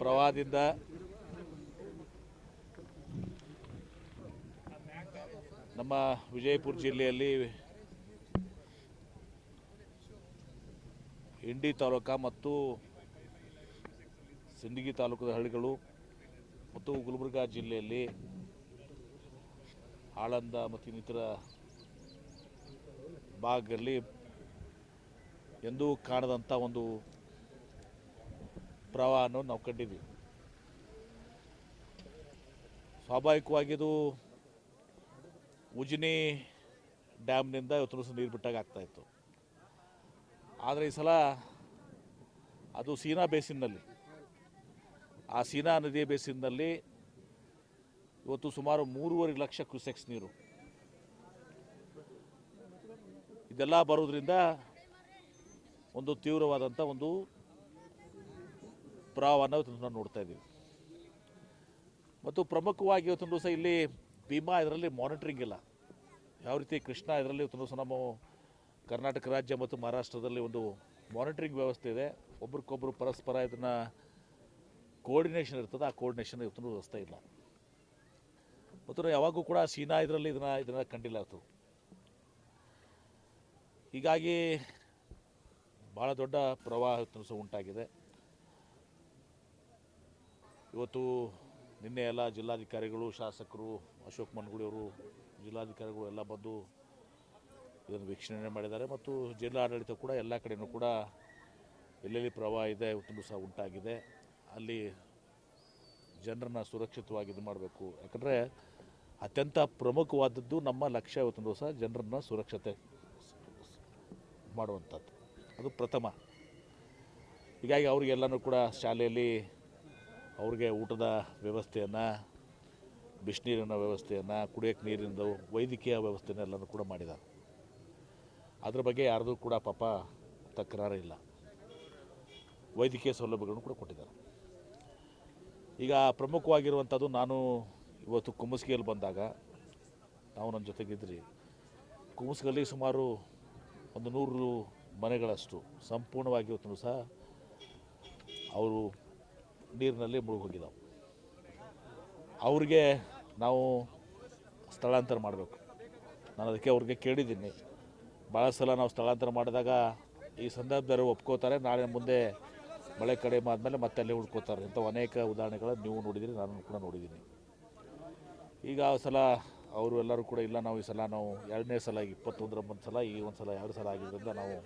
ಪ್ರವಾಹದಿಂದ ನಮ್ಮ ವಿಜಯಪುರ ಜಿಲ್ಲೆಯಲ್ಲಿ ಇಂಡಿ ತಾಲೂಕ ಮತ್ತು ಸಿಂದಗಿ ತಾಲೂಕದ ಹಳ್ಳಿಗಳು ಮತ್ತು ಗುಲ್ಬರ್ಗಾ ಜಿಲ್ಲೆಯಲ್ಲಿ ಆಳಂದ ಮತ್ತು ಇನ್ನಿತರ ಭಾಗದಲ್ಲಿ ಎಂದೂ ಕಾಣದಂಥ ಒಂದು ಪ್ರವಾಹವನ್ನು ನಾವು ಕಂಡಿದ್ದೀವಿ. ಸ್ವಾಭಾವಿಕವಾಗಿ ಇದು ಉಜಿನಿ ಡ್ಯಾಮ್ನಿಂದ ಇವತ್ತು ದಿವಸ ನೀರು ಬಿಟ್ಟಾಗ ಆಗ್ತಾಯಿತ್ತು ಆದರೆ ಈ ಸಲ ಅದು ಸೀನಾ ಬೇಸಿನಲ್ಲಿ ಆ ಸೀನಾ ನದಿಯ ಬೇಸಿನಲ್ಲಿ ಇವತ್ತು ಸುಮಾರು ಮೂರುವರೆ ಲಕ್ಷ ಕ್ಯೂಸೆಕ್ಸ್ ನೀರು. ಇದೆಲ್ಲ ಬರೋದ್ರಿಂದ ಒಂದು ತೀವ್ರವಾದಂಥ ಒಂದು ಪ್ರವಾಹವನ್ನು ಇವತ್ತು ನಾವು ನೋಡ್ತಾ ಇದ್ದೀವಿ. ಮತ್ತು ಪ್ರಮುಖವಾಗಿ ಇವತ್ತೊಂದು ದಿವಸ ಇಲ್ಲಿ ಭೀಮಾ ಇದರಲ್ಲಿ ಮಾನಿಟ್ರಿಂಗ್ ಇಲ್ಲ. ಯಾವ ರೀತಿ ಕೃಷ್ಣ ಇದರಲ್ಲಿ ಇವತ್ತೊಂದು ದಿವಸ ನಮ್ಮ ಕರ್ನಾಟಕ ರಾಜ್ಯ ಮತ್ತು ಮಹಾರಾಷ್ಟ್ರದಲ್ಲಿ ಒಂದು ಮಾನಿಟ್ರಿಂಗ್ ವ್ಯವಸ್ಥೆ ಇದೆ. ಒಬ್ರಿಗೊಬ್ಬರು ಪರಸ್ಪರ ಇದನ್ನು ಕೋರ್ಡಿನೇಷನ್ ಇರ್ತದೆ. ಆ ಕೋರ್ಡಿನೇಷನ್ ಇವತ್ತೊಂದು ವ್ಯವಸ್ಥೆ ಇಲ್ಲ. ಮತ್ತು ನಾವು ಯಾವಾಗೂ ಕೂಡ ಸೀನಾ ಇದರಲ್ಲಿ ಇದನ್ನು ಇದನ್ನು ಕಂಡಿಲ್ಲ ಇತ್ತು ಹೀಗಾಗಿ ಭಾಳ ದೊಡ್ಡ ಪ್ರವಾಹ ಉಂಟಾಗಿದೆ. ಇವತ್ತು ನಿನ್ನೆ ಎಲ್ಲ ಜಿಲ್ಲಾಧಿಕಾರಿಗಳು, ಶಾಸಕರು, ಅಶೋಕ್ ಮನ್ಗುಳಿಯವರು ಜಿಲ್ಲಾಧಿಕಾರಿಗಳು ಎಲ್ಲ ಬಂದು ಇದನ್ನು ವೀಕ್ಷಣೆ ಮಾಡಿದ್ದಾರೆ ಮತ್ತು ಜಿಲ್ಲಾಡಳಿತ ಕೂಡ ಎಲ್ಲ ಕಡೆಯೂ ಕೂಡ ಎಲ್ಲೆಲ್ಲಿ ಪ್ರವಾಹ ಇದೆ ಇವತ್ತು ಸಹ ಉಂಟಾಗಿದೆ. ಅಲ್ಲಿ ಜನರನ್ನ ಸುರಕ್ಷಿತವಾಗಿ ಇದು ಮಾಡಬೇಕು. ಯಾಕಂದರೆ ಅತ್ಯಂತ ಪ್ರಮುಖವಾದದ್ದು ನಮ್ಮ ಲಕ್ಷ್ಯ ಇವತ್ತು ದಿವಸ ಜನರನ್ನ ಸುರಕ್ಷತೆ ಮಾಡುವಂಥದ್ದು. ಅದು ಪ್ರಥಮ. ಹೀಗಾಗಿ ಅವರಿಗೆಲ್ಲನೂ ಕೂಡ ಶಾಲೆಯಲ್ಲಿ ಅವ್ರಿಗೆ ಊಟದ ವ್ಯವಸ್ಥೆಯನ್ನು ಬಿಸಿನೀರಿನ ವ್ಯವಸ್ಥೆಯನ್ನು, ಕುಡಿಯೋಕ್ಕೆ ನೀರಿನ ವೈದ್ಯಕೀಯ ವ್ಯವಸ್ಥೆನೆಲ್ಲನೂ ಕೂಡ ಮಾಡಿದ್ದಾರೆ. ಅದ್ರ ಬಗ್ಗೆ ಯಾರ್ದು ಕೂಡ ಪಾಪ ತಕರಾರು ಇಲ್ಲ. ವೈದ್ಯಕೀಯ ಸೌಲಭ್ಯಗಳನ್ನು ಕೂಡ ಕೊಟ್ಟಿದ್ದಾರೆ. ಈಗ ಪ್ರಮುಖವಾಗಿರುವಂಥದ್ದು ನಾನು ಇವತ್ತು ಕುಮ್ಮಸ್ಗಿಯಲ್ಲಿ ಬಂದಾಗ, ನಾವು ನನ್ನ ಜೊತೆಗಿದ್ರಿ ಕುಮಸ್ಗಲ್ಲಿ ಸುಮಾರು ಒಂದು ನೂರು ಮನೆಗಳಷ್ಟು, ಸಂಪೂರ್ಣವಾಗಿ ಇವತ್ತು ಸಹ ಅವರು ನೀರಿನಲ್ಲಿ ಮುಳುಗೋಗಿದ್ದಾವೆ ಅವ್ರಿಗೆ ನಾವು ಸ್ಥಳಾಂತರ ಮಾಡಬೇಕು. ನಾನು ಅದಕ್ಕೆ ಅವ್ರಿಗೆ ಕೇಳಿದ್ದೀನಿ. ಭಾಳ ಸಲ ನಾವು ಸ್ಥಳಾಂತರ ಮಾಡಿದಾಗ ಈ ಸಂದರ್ಭದಲ್ಲಿ ಒಪ್ಕೋತಾರೆ, ನಾಳೆ ಮುಂದೆ ಮಳೆ ಕಡಿಮೆ ಆದಮೇಲೆ ಮತ್ತೆ ಅಲ್ಲೇ ಉಳ್ಕೋತಾರೆ. ಅಂತ ಅನೇಕ ಉದಾಹರಣೆಗಳನ್ನು ನೀವು ನೋಡಿದಿರಿ, ನಾನು ಕೂಡ ನೋಡಿದ್ದೀನಿ. ಈಗ ಆ ಸಲ ಅವರು ಎಲ್ಲರೂ ಕೂಡ ಇಲ್ಲ, ನಾವು ಈ ಸಲ ನಾವು ಎರಡನೇ ಸಲ ಇಪ್ಪತ್ತೊಂದರ ಒಂದು ಸಲ, ಈ ಒಂದು ಸಲ, ಎರಡು ಸಲ ಆಗಿದ್ದರಿಂದ ನಾವು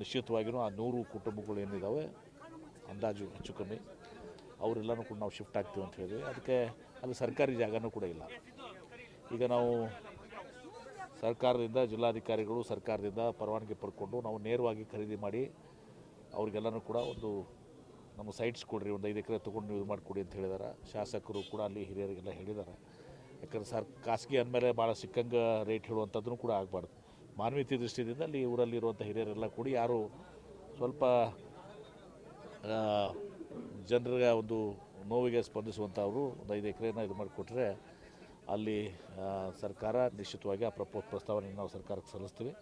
ನಿಶ್ಚಿತವಾಗಿಯೂ ಆ ನೂರು ಕುಟುಂಬಗಳು ಏನಿದ್ದಾವೆ ಅಂದಾಜು ಹೆಚ್ಚು ಕಮ್ಮಿ. ಅವರೆಲ್ಲನೂ ಕೂಡ ನಾವು ಶಿಫ್ಟ್ ಆಗ್ತೀವಿ ಅಂತ ಹೇಳಿದ್ವಿ. ಅದಕ್ಕೆ ಅಲ್ಲಿ ಸರ್ಕಾರಿ ಜಾಗನೂ ಕೂಡ ಇಲ್ಲ. ಈಗ ನಾವು ಸರ್ಕಾರದಿಂದ ಜಿಲ್ಲಾಧಿಕಾರಿಗಳು ಸರ್ಕಾರದಿಂದ ಪರವಾನಗಿ ಪಡ್ಕೊಂಡು ನಾವು ನೇರವಾಗಿ ಖರೀದಿ ಮಾಡಿ ಅವ್ರಿಗೆಲ್ಲನೂ ಕೂಡ ಒಂದು ನಮ್ಮ ಸೈಟ್ಸ್ ಕೊಡ್ರಿ, ಒಂದು ಐದು ಎಕರೆ ತೊಗೊಂಡು ನೀವು ಮಾಡಿಕೊಡಿ ಅಂತ ಹೇಳಿದಾರೆ. ಶಾಸಕರು ಕೂಡ ಅಲ್ಲಿ ಹಿರಿಯರಿಗೆಲ್ಲ ಹೇಳಿದ್ದಾರೆ ಯಾಕಂದರೆ ಸರ್, ಖಾಸಗಿ ಅಂದಮೇಲೆ ಭಾಳ ಸಿಕ್ಕಂಗೆ ರೇಟ್ ಹೇಳುವಂಥದ್ದು ಕೂಡ ಆಗಬಾರ್ದು. ಮಾನವೀಯತೆ ದೃಷ್ಟಿಯಿಂದ ಅಲ್ಲಿ ಊರಲ್ಲಿರುವಂಥ ಹಿರಿಯರೆಲ್ಲ ಕೂಡಿ ಯಾರು ಸ್ವಲ್ಪ ಜನರ ಒಂದು ನೋವಿಗೆ ಸ್ಪಂದಿಸುವಂಥವರು ಒಂದು ಐದು ಎಕರೆನ ಇದು ಮಾಡಿಕೊಟ್ರೆ ಅಲ್ಲಿ ಸರ್ಕಾರ ನಿಶ್ಚಿತವಾಗಿ ಆ ಪ್ರಪೋ, ಪ್ರಸ್ತಾವನೆಯನ್ನು ನಾವು ಸರ್ಕಾರಕ್ಕೆ ಸಲ್ಲಿಸ್ತೀವಿ.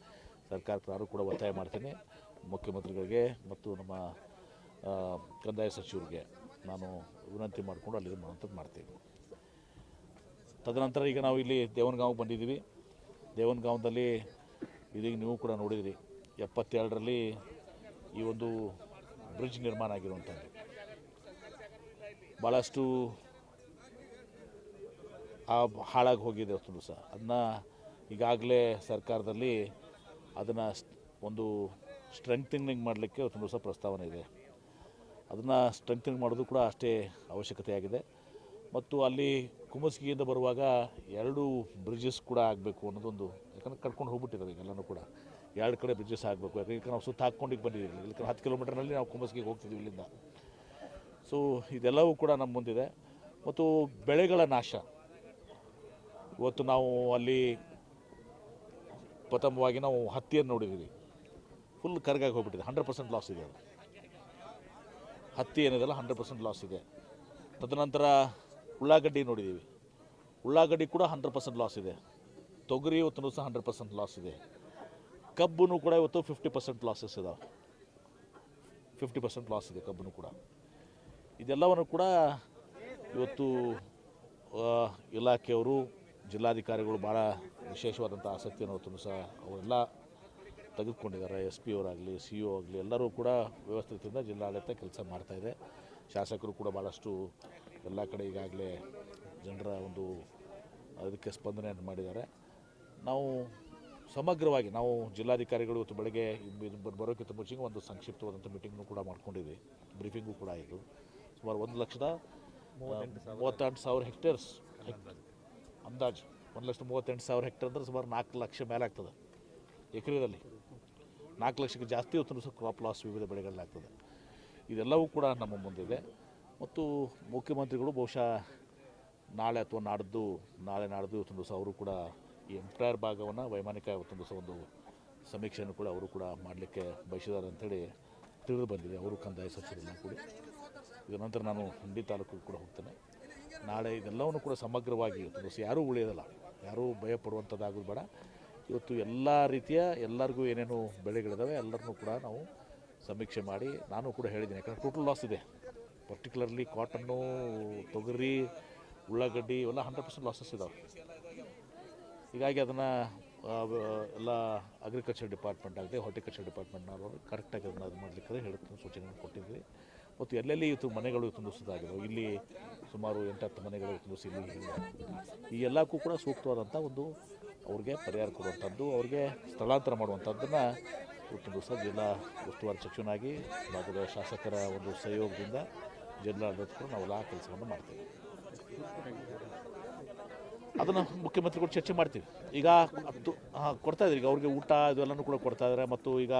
ಸರ್ಕಾರಕ್ಕೆ ನಾನು ಕೂಡ ಒತ್ತಾಯ ಮಾಡ್ತೀನಿ. ಮುಖ್ಯಮಂತ್ರಿಗಳಿಗೆ ಮತ್ತು ನಮ್ಮ ಕಂದಾಯ ಸಚಿವರಿಗೆ ನಾನು ವಿನಂತಿ ಮಾಡಿಕೊಂಡು ಅಲ್ಲಿ ಇದು ಮಾಡುವಂಥದ್ದು ಮಾಡ್ತೀವಿ ತದನಂತರ ಈಗ ನಾವು ಇಲ್ಲಿ ದೇವನಗಾಂವ್ಗೆ ಬಂದಿದ್ದೀವಿ. ದೇವನಗಾಂವದಲ್ಲಿ ಇದೀಗ ನೀವು ಕೂಡ ನೋಡಿದಿರಿ, ಎಪ್ಪತ್ತೆರಡರಲ್ಲಿ ಈ ಒಂದು ಬ್ರಿಡ್ಜ್ ನಿರ್ಮಾಣ ಆಗಿರುವಂಥದ್ದು. ಭಾಳಷ್ಟು ಆ ಹಾಳಾಗಿ ಹೋಗಿದೆ ಅವತ್ತು ಸಹ. ಅದನ್ನ ಈಗಾಗಲೇ ಸರ್ಕಾರದಲ್ಲಿ ಅದನ್ನು ಒಂದು ಸ್ಟ್ರೆಂಥನಿಂಗ್ ಮಾಡಲಿಕ್ಕೆ ಒಂದು ದಿವಸ ಪ್ರಸ್ತಾವನೆ ಇದೆ. ಅದನ್ನು ಸ್ಟ್ರೆಂಥನಿಂಗ್ ಮಾಡೋದು ಕೂಡ ಅಷ್ಟೇ ಅವಶ್ಯಕತೆ ಆಗಿದೆ. ಮತ್ತು ಅಲ್ಲಿ ಕುಮಸ್ಗಿಯಿಂದ ಬರುವಾಗ ಎರಡು ಬ್ರಿಡ್ಜಸ್ ಕೂಡ ಆಗಬೇಕು ಅನ್ನೋದೊಂದು, ಯಾಕಂದ್ರೆ ಕಟ್ಕೊಂಡು ಹೋಗ್ಬಿಟ್ಟಿದ್ದಾರೆ ಈಗೆಲ್ಲನೂ ಕೂಡ. ಎರಡು ಕಡೆ ಬ್ರಿಡ್ಜಸ್ ಆಗಬೇಕು ಯಾಕಂದರೆ ನಾವು ಸುತ್ತ ಹಾಕ್ಕೊಂಡಿಗೆ ಬಂದಿದ್ದೀವಿ. ಇಲ್ಲಿ ಹತ್ತು ಕಿಲೋಮೀಟರ್ನಲ್ಲಿ ನಾವು ಕುಂಬಸ್ಗೆ ಹೋಗ್ತಿದ್ದೀವಿ ಇಲ್ಲಿಂದ. ಸೊ ಇದೆಲ್ಲವೂ ಕೂಡ ನಮ್ಮ ಮುಂದಿದೆ. ಮತ್ತು ಬೆಳೆಗಳ ನಾಶ. ಇವತ್ತು ನಾವು ಅಲ್ಲಿ ಪ್ರಥಮವಾಗಿ ನಾವು ಹತ್ತಿಯನ್ನು ನೋಡಿದ್ದೀವಿ. ಫುಲ್ ಕರ್ಗಾಗಿ ಹೋಗ್ಬಿಟ್ಟಿದೆ. ಹಂಡ್ರೆಡ್ ಪರ್ಸೆಂಟ್ ಲಾಸ್ ಇದೆ ಅದು. ಹತ್ತಿ ಏನಿದೆಲ್ಲ ಹಂಡ್ರೆಡ್ ಪರ್ಸೆಂಟ್ ಲಾಸ್ ಇದೆ. ತದನಂತರ ಉಳ್ಳಾಗಡ್ಡಿ ನೋಡಿದ್ದೀವಿ. ಉಳ್ಳಾಗಡ್ಡಿ ಕೂಡ ಹಂಡ್ರೆಡ್ ಪರ್ಸೆಂಟ್ ಲಾಸ್ ಇದೆ. ತೊಗರಿ ಇವತ್ತು ಸಹ ಹಂಡ್ರೆಡ್ ಪರ್ಸೆಂಟ್ ಲಾಸ್ ಇದೆ. ಕಬ್ಬು ಕೂಡ ಇವತ್ತು ಫಿಫ್ಟಿ ಪರ್ಸೆಂಟ್ ಲಾಸಸ್ ಇದಾವೆ. ಫಿಫ್ಟಿ ಪರ್ಸೆಂಟ್ ಲಾಸ್ ಇದೆ ಕಬ್ಬು ಕೂಡ. ಇದೆಲ್ಲವನ್ನು ಕೂಡ ಇವತ್ತು ಇಲಾಖೆಯವರು, ಜಿಲ್ಲಾಧಿಕಾರಿಗಳು ಭಾಳ ವಿಶೇಷವಾದಂಥ ಆಸಕ್ತಿಯನ್ನು ಸಹ ಅವರೆಲ್ಲ ತೆಗೆದುಕೊಂಡಿದ್ದಾರೆ. ಎಸ್ ಪಿ ಅವರಾಗಲಿ, ಸಿ ಒ ಆಗಲಿ, ಎಲ್ಲರೂ ಕೂಡ ವ್ಯವಸ್ಥಿತದಿಂದ ಜಿಲ್ಲಾಡಳಿತ ಕೆಲಸ ಮಾಡ್ತಾಯಿದೆ ಶಾಸಕರು ಕೂಡ ಭಾಳಷ್ಟು ಎಲ್ಲ ಕಡೆ ಈಗಾಗಲೇ ಜನರ ಒಂದು ಅದಕ್ಕೆ ಸ್ಪಂದನೆಯನ್ನು ಮಾಡಿದ್ದಾರೆ. ನಾವು ಸಮಗ್ರವಾಗಿ ನಾವು ಜಿಲ್ಲಾಧಿಕಾರಿಗಳು ಇವತ್ತು ಬೆಳಗ್ಗೆ ಬರೋಕ್ಕಿಂತ ಮುಂಚೆಗೆ ಒಂದು ಸಂಕ್ಷಿಪ್ತವಾದಂಥ ಮೀಟಿಂಗ್ನು ಕೂಡ ಮಾಡ್ಕೊಂಡಿದ್ವಿ. ಬ್ರೀಫಿಂಗು ಕೂಡ ಆಯಿತು ಸುಮಾರು ಒಂದು ಲಕ್ಷದ ಮೂವತ್ತೆಂಟು ಸಾವಿರ. ಹೆಕ್ಟೇರ್ಸ್ ಅಂದಾಜು. ಒಂದು ಲಕ್ಷದ ಮೂವತ್ತೆಂಟು ಸಾವಿರ ಹೆಕ್ಟೇರ್ ಅಂದ್ರೆ ಸುಮಾರು ನಾಲ್ಕು ಲಕ್ಷ ಮೇಲೆ ಆಗ್ತದೆ. ಎಕರೆದಲ್ಲಿ. ನಾಲ್ಕು ಲಕ್ಷಕ್ಕೆ ಜಾಸ್ತಿ ಇವತ್ತು ಸಹ ಕ್ರಾಪ್ ಲಾಸ್ ವಿವಿಧ ಬೆಳೆಗಳಲ್ಲಾಗ್ತದೆ ಇದೆಲ್ಲವೂ ಕೂಡ ನಮ್ಮ ಮುಂದಿದೆ. ಮತ್ತು ಮುಖ್ಯಮಂತ್ರಿಗಳು ಬಹುಶಃ ನಾಳೆ ಅಥವಾ ನಾಡ್ದು ನಾಳೆ ನಾಡ್ದು ಇವತ್ತೊಂದು ದಿವಸ ಅವರು ಕೂಡ ಈ ಎಂಟೈರ್ ಭಾಗವನ್ನು ವೈಮಾನಿಕ ಒಂದು ಒಂದು ಸಮೀಕ್ಷೆಯನ್ನು ಕೂಡ ಅವರು ಕೂಡ ಮಾಡಲಿಕ್ಕೆ ಬಯಸಿದ್ದಾರೆ ಅಂಥೇಳಿ ತಿಳಿದು ಬಂದಿದೆ. ಅವರು ಕಂದಾಯ ಸಚಿವರನ್ನ ಕೂಡಿ. ಇದರ ನಂತರ ನಾನು ಹಿಂಡಿ ತಾಲೂಕಿಗೆ ಕೂಡ ಹೋಗ್ತೇನೆ. ನಾಳೆ ಇದೆಲ್ಲವನ್ನು ಕೂಡ ಸಮಗ್ರವಾಗಿ ದಿವಸ ಯಾರೂ ಉಳಿಯೋದಲ್ಲ. ಯಾರೂ ಭಯ ಪಡುವಂಥದ್ದಾಗೋದು ಬೇಡ. ಇವತ್ತು ಎಲ್ಲ ರೀತಿಯ ಎಲ್ಲರಿಗೂ ಏನೇನು ಬೆಳೆಗಳಿದ್ದಾವೆ ಎಲ್ಲರನ್ನೂ ಕೂಡ ನಾವು ಸಮೀಕ್ಷೆ ಮಾಡಿ ನಾನು ಕೂಡ ಹೇಳಿದ್ದೀನಿ. ಯಾಕಂದರೆ ಟೋಟಲ್ ಲಾಸ್ ಇದೆ. ಪರ್ಟಿಕ್ಯುಲರ್ಲಿ ಕಾಟನ್ನು ತೊಗರಿ, ಉಳ್ಳಾಗಡ್ಡಿ ಇವೆಲ್ಲ ಹಂಡ್ರೆಡ್ ಪರ್ಸೆಂಟ್ ಲಾಸಸ್ ಇದ್ದಾವೆ ಹೀಗಾಗಿ ಅದನ್ನು ಎಲ್ಲ ಅಗ್ರಿಕಲ್ಚರ್ ಡಿಪಾರ್ಟ್ಮೆಂಟ್ ಆಗಲಿ ಹಾರ್ಟಿಕಲ್ಚರ್ ಡಿಪಾರ್ಟ್ಮೆಂಟ್ನವರು ಕರೆಕ್ಟಾಗಿ ಅದನ್ನು ಅದು ಮಾಡಲಿಕ್ಕೆ ಹೇಳ್ತೀನಿ ಸೂಚನೆಗಳನ್ನು ಕೊಟ್ಟಿದ್ವಿ. ಮತ್ತು ಎಲ್ಲೆಲ್ಲಿ ಇವತ್ತು ಮನೆಗಳು ತುಂಬ ದಿವಸದಾಗಿವೆ ಇಲ್ಲಿ ಸುಮಾರು ಎಂಟತ್ತು ಮನೆಗಳು ತುಂಬಿಸಿ ಇಲ್ಲಿ ಈ ಎಲ್ಲಕ್ಕೂ ಕೂಡ ಸೂಕ್ತವಾದಂಥ ಒಂದು ಅವ್ರಿಗೆ ಪರಿಹಾರ ಕೊಡುವಂಥದ್ದು ಅವ್ರಿಗೆ ಸ್ಥಳಾಂತರ ಮಾಡುವಂಥದ್ದನ್ನು ಇವತ್ತು ದಿವಸ ಜಿಲ್ಲಾ ಉಸ್ತುವಾರಿ ಸಚಿವನಾಗಿ, ಭಾಗದ ಶಾಸಕರ ಒಂದು ಸಹಯೋಗದಿಂದ ಜಿಲ್ಲಾಡಳಿತರು ನಾವೆಲ್ಲ ಕೆಲಸವನ್ನು ಮಾಡ್ತೀವಿ. ಅದನ್ನು ಮುಖ್ಯಮಂತ್ರಿಗಳು ಚರ್ಚೆ ಮಾಡ್ತೀವಿ. ಈಗ ಹಾಂ ಕೊಡ್ತಾ ಇದ್ದೀವಿ ಈಗ ಅವ್ರಿಗೆ ಊಟ ಇದೆಲ್ಲನೂ ಕೂಡ ಕೊಡ್ತಾ ಇದ್ದಾರೆ. ಮತ್ತು ಈಗ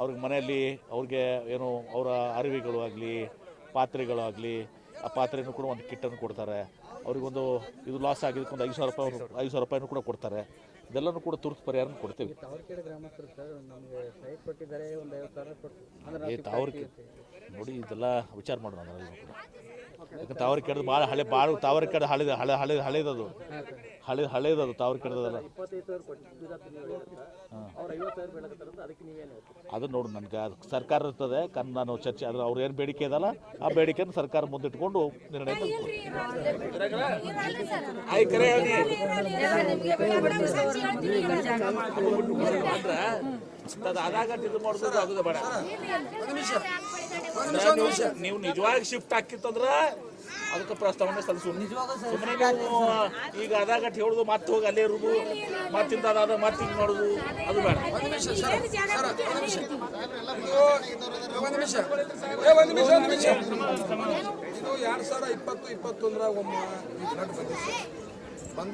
ಅವ್ರಿಗೆ ಮನೆಯಲ್ಲಿ ಅವ್ರಿಗೆ ಏನು ಅವರ ಅರಿವಿಗಳು ಆಗಲಿ ಪಾತ್ರೆಗಳು ಆಗಲಿ ಆ ಪಾತ್ರೆನೂ ಕೂಡ ಒಂದು ಕಿಟ್ಟನ್ನು ಕೊಡ್ತಾರೆ. ಅವ್ರಿಗೊಂದು ಇದು ಲಾಸ್ ಆಗಿದ್ದಕ್ಕೆ ಒಂದು ಐದು ಸಾವಿರ ರೂಪಾಯಿ ಐದು ಸಾವಿರ ರೂಪಾಯಿನೂ ಕೂಡ ಕೊಡ್ತಾರೆ. ಇದೆಲ್ಲನೂ ಕೂಡ ತುರ್ತು ಪರಿಹಾರ ಕೊಡ್ತೀವಿ. ತಾವರ್ಕೆರೆ ಗ್ರಾಮಸ್ಥರು ಸರ್ ನಮಗೆ ಸೈಟ್ ಕೊಟ್ಟಿದ್ದಾರೆ ಒಂದು ಐವತ್ತು ಸಾವಿರ ಕೊಟ್ಟು ಅಂದ್ರೆ ಏ ತಾವರ್ಕೆ ನೋಡಿ ಇದೆಲ್ಲ ವಿಚಾರ ಮಾಡೋಣ ಕೂಡ. ಯಾಕಂದ್ರೆ ತಾವರ್ ಕೆಡ್ದು ಭಾಳ ಹಳೆ ಭಾಳ ತಾವರ್ ಕೆಡ್ದು ಹಳೆದ ಹಳೆ ಹಳೆ ಹಳೆದದು. ಹಳೆ ಹಳೆದದು ತಾವರ್ ಕೆಡ್ದದಲ್ಲ. ಅದು ನೋಡು ನನಗೆ ಅದು ಸರ್ಕಾರ ಇರ್ತದೆ ಕನ್ ನಾನು ಚರ್ಚೆ ಅದ್ರ ಅವ್ರು ಏನು ಬೇಡಿಕೆ ಇದಲ್ಲ ಆ ಬೇಡಿಕೆಯನ್ನು ಸರ್ಕಾರ ಮುಂದಿಟ್ಕೊಂಡು ನಿರ್ಣಯ ಇದು ಮಾಡೋದು ಆಗೋದು ಬೇಡ. ನೀವು ನಿಜವಾಗಿ ಶಿಫ್ಟ್ ಹಾಕಿತ್ತಂದ್ರ ಅದಕ್ಕೆ ಪ್ರಸ್ತಾವನೆ ಸಲ್ಲಿಸು ಸುಮ್ಮನೆ ನೀವು ಈಗ ಅದಾಗ ಹೇಳುದು ಮತ್ತೆ ಹೋಗಿ ಅಲ್ಲೇ ಇರುದು ಮತ್ತಿಂದ ಅದಾದ ಮತ್ತೆ ಹಿಂಗೆ ಮಾಡುದು ಅದು ಬೇಡ. ಇದು ಎರಡ್ ಸಾವಿರ ಇಪ್ಪತ್ತು ಒಮ್ಮ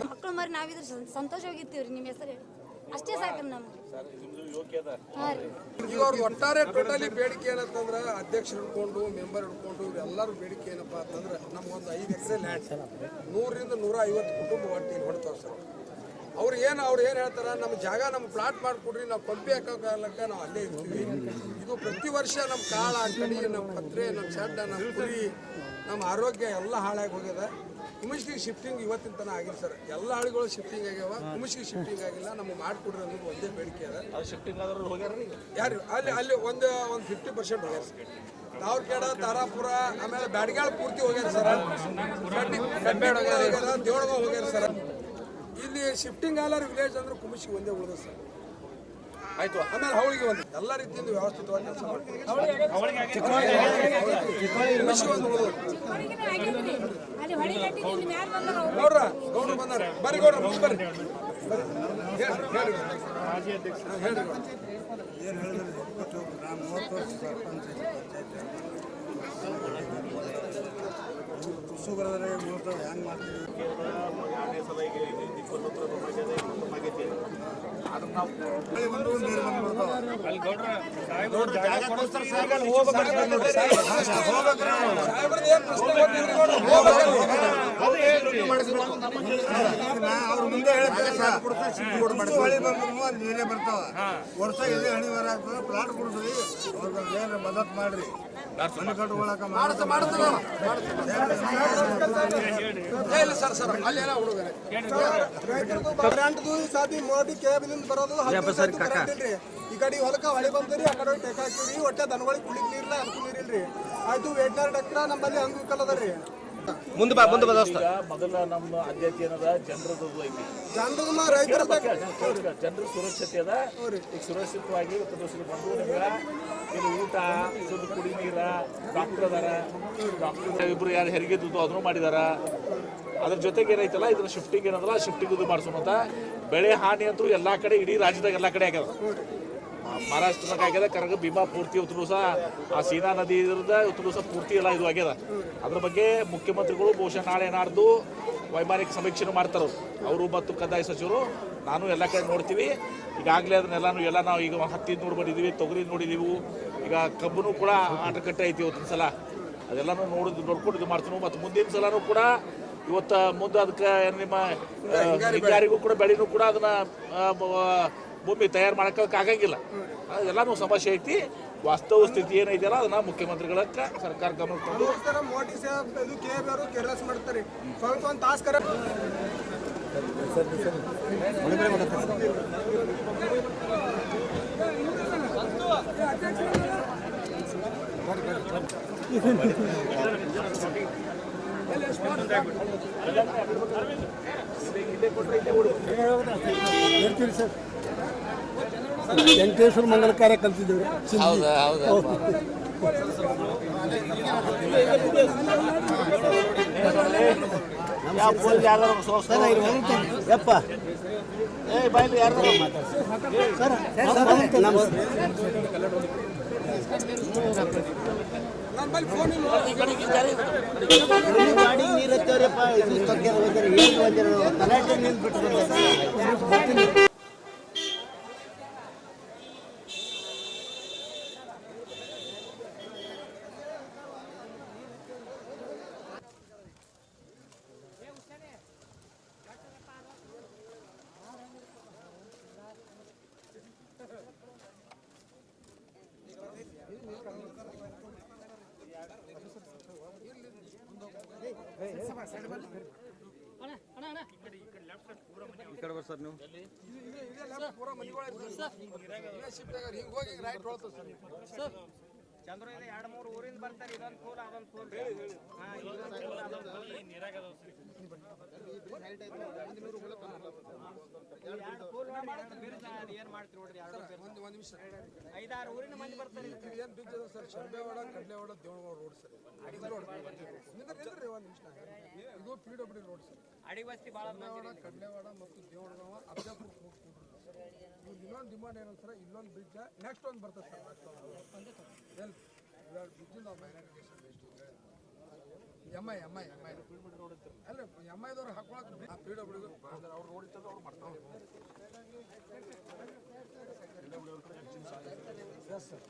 ಮಕ್ಕಳು ಮರಿ ನಾವಿದ್ರೆ ಸಂತೋಷವಾಗಿರ್ತೀವ್ರಿ ನಿಮ್ಮ ಹೆಸರು ಹೇಳಿ. ಅಷ್ಟೇ ಸಾಕು ನಮ್ಗೆ. ಇವ್ರ ಒಟ್ಟಾರೆ ಟೋಟಲಿ ಬೇಡಿಕೆ ಏನಂತಂದ್ರ ಅಧ್ಯಕ್ಷರು ಹಿಡ್ಕೊಂಡು ಮೆಂಬರ್ ಹಿಡ್ಕೊಂಡು ಎಲ್ಲರೂ ಬೇಡಿಕೆ ಏನಪ್ಪಾ ಅಂತಂದ್ರೆ ನಮ್ಗೊಂದು ಐದು ಎಕರೆ ಲ್ಯಾಂಡ್ ನೂರಿಂದ ನೂರ ಐವತ್ತು ಕುಟುಂಬ ಒಟ್ಟು ಇಲ್ಲಿ ಸರ್. ಅವ್ರು ಏನು ಅವ್ರು ಏನು ಹೇಳ್ತಾರೆ ನಮ್ಮ ಜಾಗ ನಮ್ಮ ಪ್ಲಾಟ್ ಮಾಡಿಕೊಡ್ರಿ, ನಾವು ಕೊಂಪೆ ಹಾಕೋಕಾಲಕ್ಕೆ ನಾವು ಅಲ್ಲೇ ಇರ್ತೀವಿ. ಇದು ಪ್ರತಿ ವರ್ಷ ನಮ್ಮ ಕಾಳ, ಕಡಿ ನಮ್ಮ ಪತ್ರೆ ನಮ್ಮ ಸಣ್ಣ ನಮ್ಮ ಕುರಿ ನಮ್ಮ ಆರೋಗ್ಯ ಎಲ್ಲ ಹಾಳಾಗಿ ಹೋಗ್ಯದ ಕುಮಿಸ್ಗೆ ಶಿಫ್ಟಿಂಗ್ ಇವತ್ತಿನ ತನಕ ಆಗಿಲ್ಲ ಸರ್ ಎಲ್ಲ ಹಳ್ಳಿಗಳು ಶಿಫ್ಟಿಂಗ್ ಆಗ್ಯಾವ. ಕುಮಿಷ್ಕಿಗೆ ಶಿಫ್ಟಿಂಗ್ ಆಗಿಲ್ಲ. ನಮಗೆ ಮಾಡಿಕೊಡ್ರಿ ಅನ್ನೋದು ಒಂದೇ ಬೇಡಿಕೆ ಅದ. ಶಿಫ್ಟಿಂಗ್ ಆದ್ರೂ ಹೋಗ್ಯಾರ ಯಾರು? ಅಲ್ಲಿ ಅಲ್ಲಿ ಒಂದು ಒಂದು ಫಿಫ್ಟಿ ಪರ್ಸೆಂಟ್ ಹೋಗ್ಯಾರ ತಾವ್ರಕೇಡ ತಾರಾಪುರ ಆಮೇಲೆ ಬ್ಯಾಡ್ಗಾಳ್ ಪೂರ್ತಿ ಹೋಗ್ಯಾರ ಸರ್ ಹೋಗ್ಯಾರ ದೇವಳಗ ಹೋಗ್ಯಾರ ಸರ್ ಇಲ್ಲಿ ಶಿಫ್ಟಿಂಗ್ ಆಲರ್ ವಿಲೇಜ್ ಅಂದ್ರೆ ಕುಮಿಸಿ ಒಂದೇ ಉಳಿದ ಸರ್ ಆಯ್ತು. ಆಮೇಲೆ ಅವಳಿಗೆ ಒಂದು. ಎಲ್ಲ ರೀತಿಯಿಂದ ವ್ಯವಸ್ಥಿತವಾಗಿ ಕೆಲಸ ಮಾಡ್ತೀವಿ ಕುಮಿಸಿ ಒಂದು ಉಳಿದ ಗೌಡ್ರ ಗೌಡ್ರು ಬಂದಾರ. ಬರ್ರಿ ಗೌಡ್ರ ಮುಂದೆ ಬರ್ರಿ. ಏನು ಹೇಳಿದ್ರೆ? ಇಪ್ಪತ್ತು ನಾನು ಮೂವತ್ತು ವರ್ಷ ಸರ್ಪಂಚ ತುಸು ಬರೋದ್ರೆ ಮೂವತ್ತು ಹೆಂಗೆ ಮಾಡ್ತೀವಿ ಮಳೆ ಬಂದು ನೀರು ಬಂದು ಸಾಹೇಬ್ರದ್ದು ಅವ್ರ ಮುಂದೆ ಹೇಳ್ತಾರೆ ನೀರೇ ಬರ್ತಾವ. ವರ್ಷ ಇದೇ ಹಣಿ ಆಗ್ತದೆ ಪ್ಲಾಟ್ ಕೊಡ್ತೀವಿ. ಅವ್ರಿಗೆ ಏನು ಮದತ್ ಮಾಡ್ರಿ. ಮನೆ ಕಟ್ಕೊಳಕ ಮಾಡ್ತಾ ಮಾಡ್ತಾರ ಏ, ಇಲ್ಲ ಸರ್ ಸರ್ ಅಲ್ಲೇನ ಹುಡುಗರೇ. ಕರೆಂಟ್ದು ಸಾದಿ ಮೋದಿ ಕೇಬಲಿಂದ ಬರೋದು ಈ ಕಡೆ ಹೊಲಕ್ಕ ಹೊಳೆ ಬಂದ್ರಿ ಆ ಕಡೆ ಹೋಗಿ ಟೆಕ್ ಹಾಕಿವ್ರಿ ಒಟ್ಟೆ ದನಗಳಿಗೆ ಕುಡಿಕ್ ನೀರಿಲ್ಲ ಅದಕ್ಕೂ ನೀರಿಲ್ರಿ. ಆಯ್ತು ವೆಟ್ನರಿ ಡಾಕ್ಟರ್ ನಮ್ಮಲ್ಲಿ ಅಂಗವಿಕಲ್ ಅದ ಮುಂದೆ ಬಾ ಮುಂದೆ ಬಾ ದೋಸ್ತ. ಮೊದಲ ನಮ್ಮ ಆದ್ಯತೆ ಏನದ? ಜನರದ್ದು ಐತಿ. ಜನರ ರೈತರ ಜನರ ಸುರಕ್ಷತೆ ಅದ. ಈಗ ಸುರಕ್ಷಿತವಾಗಿ ಇವತ್ತು ದಿವಸ ಬಂದು ನಿಮ್ಗೆ. ಇಲ್ಲಿ ಊಟ ಶುದ್ಧ ಕುಡಿ ನೀರ ಡಾಕ್ಟರ್ ಅದಾರ. ಡಾಕ್ಟರ್ ಇಬ್ರು ಯಾರು ಹೆರಿಗೆ ದುಡ್ಡು ಅದನ್ನು ಮಾಡಿದಾರ. ಅದ್ರ ಜೊತೆಗೆ ಏನೈತಲ್ಲ ಇದನ್ನ ಶಿಫ್ಟಿಂಗ್ ಏನದಲ್ಲ ಶಿಫ್ಟಿಂಗ್ ಇದು ಮಾಡಿಸೋಣ ಬೆಳೆ ಹಾನಿ ಅಂತೂ ಎಲ್ಲಾ ಕಡೆ ಇಡೀ ರಾಜ್ಯದಾಗ ಎಲ್ಲಾ ಕಡೆ ಆಗ್ಯದ. ಮಹಾರಾಷ್ಟ್ರದಾಗ ಆಗ್ಯದ ಕರಗ ಭೀಮಾ ಪೂರ್ತಿ ದಿವಸ ಆ ಸೀನಾ ನದಿ ಇದ್ರದ ದಿವಸ ಪೂರ್ತಿ ಎಲ್ಲ ಇದು ಆಗ್ಯದ. ಅದ್ರ ಬಗ್ಗೆ ಮುಖ್ಯಮಂತ್ರಿಗಳು ಬಹುಶಃ ನಾಳೆ ನಾಡ್ದು ವೈಮಾನಿಕ ಸಮೀಕ್ಷೆನೂ ಮಾಡ್ತಾರೆ ಅವರು. ಮತ್ತು ಕಂದಾಯ ಸಚಿವರು ನಾನು ಎಲ್ಲ ಕಡೆ ನೋಡ್ತೀವಿ. ಈಗಾಗಲೇ ಅದನ್ನೆಲ್ಲಾನು ಎಲ್ಲ ನಾವು ಈಗ ಹತ್ತಿ ನೋಡಿ ಬಂದಿದ್ದೀವಿ ತೊಗರಿ ನೋಡಿದ್ದೀವಿ ಈಗ ಕಬ್ಬನು ಕೂಡ ಆಟಕಟ್ಟೆ ಐತಿ ಇವತ್ತಿನ ಸಲ. ಅದೆಲ್ಲನೂ ನೋಡಿದ್ ನೋಡ್ಕೊಂಡು ಇದು ಮಾಡ್ತೀವಿ ಮತ್ತು ಮುಂದಿನ ಸಲನೂ ಕೂಡ ಇವತ್ತು ಮುಂದೆ ಅದಕ್ಕೆ ಏನು ನಿಮ್ಮ ಹಿಂಗಾರಿಗೂ ಕೂಡ ಬೆಳೆನೂ ಕೂಡ ಅದನ್ನ ಭೂಮಿ ತಯಾರು ಮಾಡಕ್ಕೆ ಆಗಂಗಿಲ್ಲ. ಅದೆಲ್ಲನೂ ಸಮಸ್ಯೆ ಐತಿ. ವಾಸ್ತವ ಸ್ಥಿತಿ ಏನೈತಿಲ್ಲ ಅದನ್ನ ಮುಖ್ಯಮಂತ್ರಿಗಳಕ್ಕೆ ಸರ್ಕಾರ ಗಮನ ತಂದು ಇಲ್ಲೇ ಸಾಹೇಬ್ ಇದು ವೆಂಕಟೇಶ್ವರ ಮಂಗಲ ಕಾರ್ಯ ಕಲ್ತಿದ್ದೇವೆ ಹೌದಾ. ಹೌದಾ. ಯಪ್ಪ. ಗಾಡಿ ನೀರು ಹತ್ತವ್ರಪ್ಪ ಇದು ತೊಕ್ಕೆದ ಹೋಗ್ಯಾರ ಏನು ಹೋಗ್ಯಾರ ತಲಾಟೆ ನಿಂತು ಬಿಟ್ಟು ಪೂರ ಮನಿಗಳು ಶಿಫ್ಟ್ ಆಗ್ಯಾರ ಹಿಂಗೆ ಹೋಗಿ ರೈಟ್ ಸರ್. ಚಂದ್ರಯ್ಯ ಎರಡು ಮೂರು ಊರಿಂದ ಬರ್ತಾರೆ ಇದೊಂದು ಫೋನ್ ಅದೊಂದು ಫೋನ್ ನೋಡ್ರಿ ಎರಡು ಒಂದು ಒಂದು ನಿಮಿಷ ಐದಾರು ಊರಿನ ಮಂದಿ ಬರ್ತಾರೆ ಏನು ಬ್ರಿಡ್ಜ್ ಅದ sir Sharbewada Kadlewada Devanawada road sir ನಿಂದ್ರಿ ಒಂದು ನಿಮಿಷ ಇದು ಪಿ ಡಬ್ಲ್ಯೂ ರೋಡ್ ಸರ್ ಅಡಿ ವಸ್ತಿ ಭಾಳ ಕಡ್ಲೆವಾಡ ಮತ್ತು ದೇವನಗಾವ ಅಬ್ಜಾಪುರ ಇವ್ರು ಇನ್ನೊಂದು ಡಿಮಾಂಡ್ ಏನಂತ ಸರ್ ಇಲ್ಲೊಂದು ಬ್ರಿಡ್ಜ್ ನೆಕ್ಸ್ಟ್ ಒಂದು ಬರ್ತದೆ ಸರ್ ಎಲ್ಲಿ M I M I M I. ಅಲ್ಲ ಎಂ ಐದವ್ರು ಹಾಕೊಳಕ್ ಪಿ ಡಬ್ಲ್ಯೂ ಅವ್ರು ನೋಡಿದ್ರು ಅವ್ರು ಮಾಡ್ತಾರೆ ಎಸ್ ಸರ್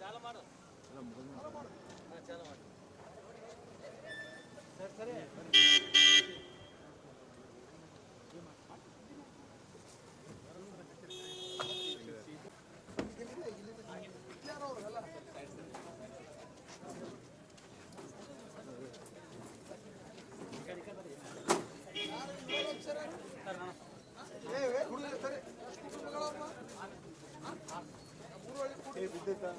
చాలా మాట చాలా మాట సరే సరే ಸರ್ ನಾನು ಸರ್